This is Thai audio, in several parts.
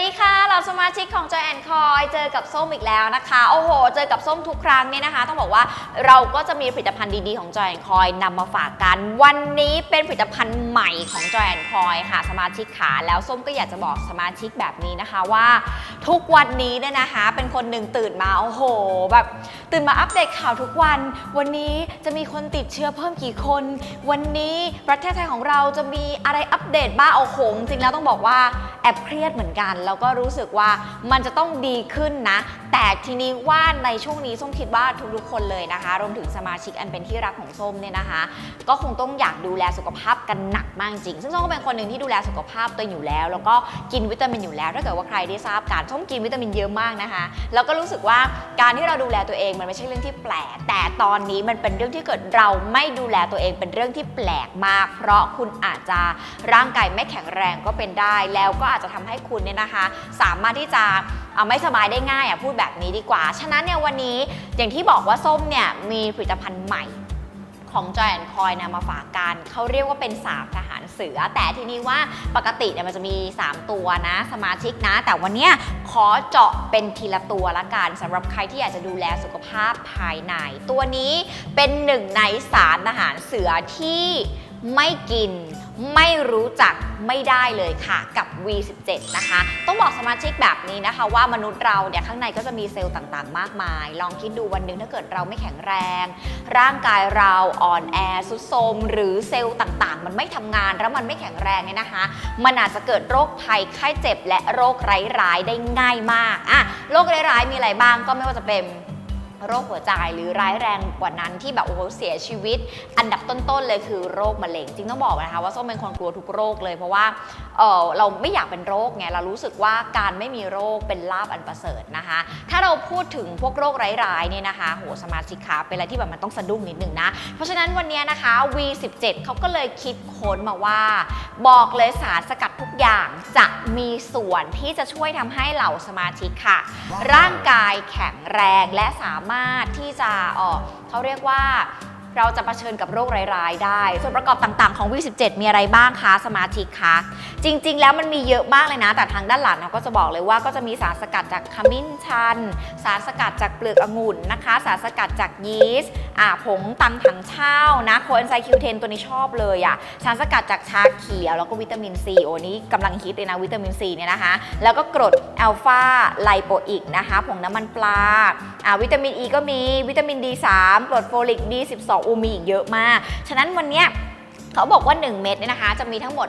ดีค่ะเราสมาชิกของ Joy and Coy เจอกับส้มอีกแล้วนะคะ โอ้โห เจอกับส้มทุกครั้งเนี่ยนะคะ ต้องบอกว่าเราก็จะมีผลิตภัณฑ์ดีๆของ Joy and Coy นำมาฝากกัน วันนี้เป็นผลิตภัณฑ์ใหม่ของ Joy and Coy ค่ะ สมาชิกขาแล้วส้มก็อยากจะบอกสมาชิกแบบนี้นะคะว่า ทุกวันนี้เนี่ยนะคะ เป็นคนหนึ่งตื่นมาโอ้โห แบบตื่นมาอัปเดตข่าวทุกวัน วันนี้จะมีคนติดเชื้อเพิ่มกี่คน วันนี้ประเทศไทยของเราจะมีอะไรอัปเดตบ้างโอ้โหจริงแล้วต้องบอกว่าแอบเครียดเหมือนกัน แล้วก็รู้สึกว่ามันจะต้องดีขึ้นนะ แต่ทีนี้ว่าในช่วงนี้ส้มคิดว่าทุกๆคนเลยนะคะ รวมถึงสมาชิกอันเป็นที่รักของส้มเนี่ยนะคะ ก็คงต้องอยากดูแลสุขภาพกันหนักมากจริงซึ่งส้มก็เป็นคนหนึ่งที่ดูแลสุขภาพตัวเองอยู่แล้ว แล้วก็กินวิตามินอยู่แล้วถ้าเกิดว่าใครได้ทราบการส้มองกินวิตามินเยอะมากนะคะ แล้วก็รู้สึกว่าการที่เราดูแลตัวเองมันไม่ใช่เรื่องที่แปลก แต่ตอนนี้มันเป็นเรื่องที่เกิดเราไม่ดูแลตัวเองเป็นเรื่องที่แปลกมาก เพราะคุณอาจจะร่างกายไม่แข็งแรงก็เป็นได้ แล้วก็อาจจะทำให้คุณเนี่ยนะคะ สามารถที่จะเอาไม่สบายได้ง่ายอะพูดแบบนี้ดีกว่า ฉะนั้นเนี่ยวันนี้อย่างที่บอกว่าส้มเนี่ยมีผลิตภัณฑ์ใหม่ของ Joy and Coy นะมาฝากกันเขาเรียกว่าเป็นสามทหารเสือ แต่ทีนี้ว่าปกติเนี่ยมันจะมี 3 ตัวนะ สมาชิกนะ แต่วันเนี้ย อเจาะเป็นทีละตัวละกันสำหรับใครที่อยากจะดูแลสุขภาพภายใน ตัวนี้เป็นหนึ่งในสารอาหารเสือที่ ไม่กิน ไม่รู้จักไม่ได้เลยค่ะกับ V17 นะคะ ต้องบอกสมาชิกแบบนี้นะคะ ว่ามนุษย์เราเนี่ยข้างในก็จะมีเซลล์ต่างๆ มากมาย ลองคิดดูวันหนึ่งถ้าเกิดเราไม่แข็งแรง ร่างกายเราอ่อนแอสุดโทมหรือเซลล์ต่างๆ มันไม่ทำงานแล้วมันไม่แข็งแรงเนี่ยนะคะ มันอาจจะเกิดโรคภัยไข้เจ็บ และโรคร้ายๆได้ง่ายมากอะโรคร้ายๆมีอะไรบ้างก็ไม่ว่าจะเป็น โรคหัวใจหรือร้ายแรงกว่านั้นที่แบบโอ้โหเสียชีวิต อันดับต้นๆเลยคือโรคมะเร็งจริงต้องบอกนะคะว่าส้มเป็นคนกลัวทุกโรคเลยเพราะว่าเออเราไม่อยากเป็นโรคไงเรารู้สึกว่าการไม่มีโรคเป็นลาบอันประเสริฐนะคะ ถ้าเราพูดถึงพวกโรคร้ายๆเนี่ยนะคะโหสมาชิกขาเป็นอะไรที่แบบมันต้องสะดุ้งนิดหนึ่งนะ เพราะฉะนั้นวันนี้นะคะ V17 เขาก็เลยคิดค้นมาว่า บอกเลยสารสกัดทุกอย่างจะมีส่วนที่จะช่วยทำให้เหล่าสมาชิกค่ะ ร่างกายแข็งแรงและสามารถที่จะเออเขาเรียกว่าเราจะเผชิญกับโรคร้ายๆ ได้ ส่วนประกอบต่างๆ ของ V17 มีอะไรบ้างคะ สมาชิกคะ จริงๆ แล้วมันมีเยอะมากเลยนะ แต่ทางด้านหลังเราก็จะบอกเลยว่าก็จะมีสารสกัดจากขมิ้นชัน สารสกัดจากเปลือกองุ่นนะคะ สารสกัดจากยีสต์ อ่าผงตังถังเช่านะโคเอนไซคิวเทนตัวนี้ชอบเลยอะสารสกัดจากชาเขียวแล้วก็วิตามินซีโอ้นี้กำลังฮิตเลยนะวิตามินซีเนี่ยนะคะ แล้วก็กรดอัลฟาไลโปอิกนะคะผงน้ำมันปลาอ่าวิตามินอ e ีก็มีวิตามิน D3 กรดโฟลิก B12 อูมีอีกเยอะมาก ฉะนั้นวันเนี้ยเขาบอกว่า 1 เม็ดเนี่ยนะคะ จะมีทั้งหมด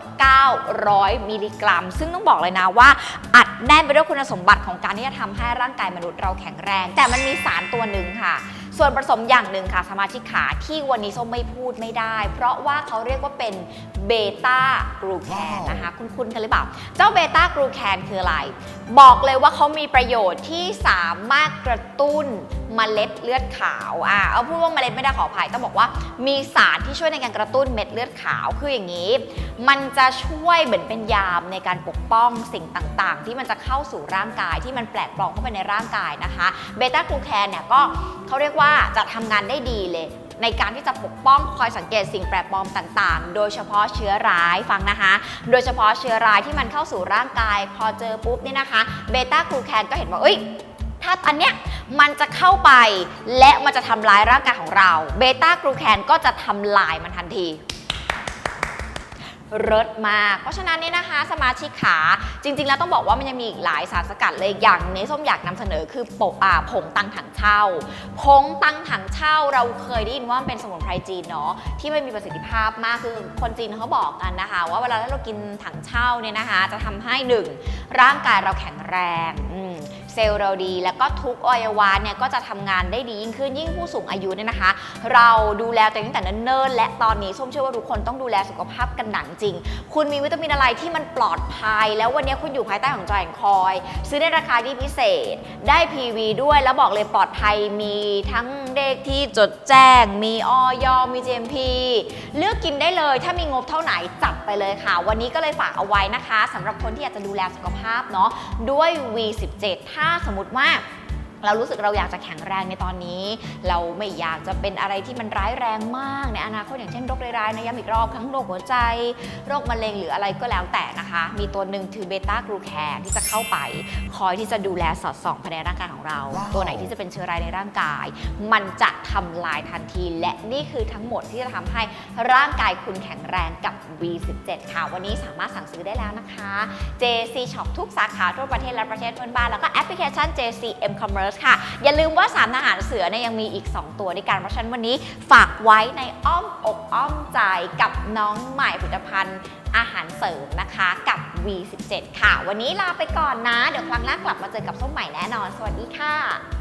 900 มิลลิกรัม ซึ่งต้องบอกเลยนะว่า อัดแน่นไปด้วยคุณสมบัติของการที่จะทำให้ร่างกายมนุษย์เราแข็งแรง แต่มันมีสารตัวหนึ่งค่ะ ส่วนผสมอย่างหนึ่งค่ะสมาชิกขาที่วันนี้ส้มไม่พูดไม่ได้ เพราะว่าเขาเรียกว่าเป็นเบต้ากลูแคนนะคะคุ้นๆกันหรือเปล่า เจ้าเบต้ากลูแคนคืออะไร บอกเลยว่าเขามีประโยชน์ที่สามารถกระตุ้นเมล็ดเลือดขาวอ่าเอาพูดว่าเมล็ดไม่ได้ขออภัยต้องบอกว่ามีสารที่ช่วยในการกระตุ้นเม็ดเลือดขาวคืออย่างนี้ มันจะช่วยเหมือนเป็นยามในการปกป้องสิ่งต่างๆ ที่มันจะเข้าสู่ร่างกายที่มันแปลกปลอมเข้าไปในร่างกายนะคะเบต้ากลูแคนเนี่ยก็เขาเรียกว่าจะทำงานได้ดีเลย ในการที่จะปกป้องคอยสังเกตสิ่งแปลกปลอมต่างๆ โดยเฉพาะเชื้อร้ายฟังนะคะ โดยเฉพาะเชื้อร้ายที่มันเข้าสู่ร่างกาย พอเจอปุ๊บเนี่ยนะคะเบต้ากลูแคนก็เห็นว่าเอ้ยถ้าอันเนี้ยมันจะเข้าไปและมันจะทำร้ายร่างกายของเราเบต้ากลูแคนก็จะทำลายมันทันที เลิศมาก เพราะฉะนั้นเนี่ยนะคะ สมาชิกขาจริง ๆ แล้วต้องบอกว่ามันยังมีอีกหลายสารสกัดเลยอย่างนี้ส้มอยากนำเสนอคือโปะอ่าผงตังถังเช่าผงตังถังเช่าเราเคยได้ยินว่ามันเป็นสมุนไพรจีนเนาะที่มันมีประสิทธิภาพมากคือคนจีนเขาบอกกันนะคะ ว่าเวลาที่เรากินถังเช่าเนี่ยนะคะ จะทำให้หนึ่งร่างกายเราแข็งแรง เซลล์เราดี แล้วก็ทุกอวัยวะเนี่ยก็จะทำงานได้ดียิ่งขึ้นยิ่งผู้สูงอายุเนี่ยนะคะ เราดูแลตัวเองตั้งแต่เนิ่นๆและตอนนี้ส้มเชื่อว่าทุกคนต้องดูแลสุขภาพกันหนักจริง คุณมีวิตามินอะไรที่มันปลอดภัย แล้ววันนี้คุณอยู่ภายใต้ของจอยแอนคอย ซื้อในราคาที่พิเศษ ได้ PV ด้วยแล้วบอกเลยปลอดภัยมีทั้งเลขที่จดแจ้ง มีออยมี GMP เลือกกินได้เลยถ้ามีงบเท่าไหนจัดไปเลยค่ะ วันนี้ก็เลยฝากเอาไว้นะคะสำหรับคนที่อยากจะดูแลสุขภาพเนาะด้วย V17 ถ้าสมมติว่า เรารู้สึกเราอยากจะแข็งแรงในตอนนี้ เราไม่อยากจะเป็นอะไรที่มันร้ายแรงมาก ในอนาคตอย่างเช่นโรคร้ายๆนะย้ำอีกรอบทั้งโรคหัวใจ โรคมะเร็งหรืออะไรก็แล้วแต่นะคะ มีตัวหนึ่งคือเบต้ากลูแคนที่จะเข้าไป คอยที่จะดูแลสอดส่องภายในร่างกายของเราว้าวตัวไหนที่จะเป็นเชื้อร้ายในร่างกาย มันจะทำลายทันที และนี่คือทั้งหมดที่จะทำให้ร่างกายคุณแข็งแรงกับ V17 ค่ะ วันนี้สามารถสั่งซื้อได้แล้วนะคะ JC Shop ทุกสาขาทั่วประเทศและประเทศเพื่อนบ้านแล้วก็แอปพลิเคชัน JC M Commerce ค่ะ อย่าลืมว่าสามทหารเสือเนี่ยยังมีอีก 2 ตัวด้วยกัน เพราะฉะนั้นวันนี้ฝากไว้ในอ้อมอกอ้อมใจกับน้องใหม่ผลิตภัณฑ์อาหารเสริมนะคะกับ V17 ค่ะ วันนี้ลาไปก่อนนะ เดี๋ยวครั้งหน้ากลับมาเจอกับส้มใหม่แน่นอน สวัสดีค่ะ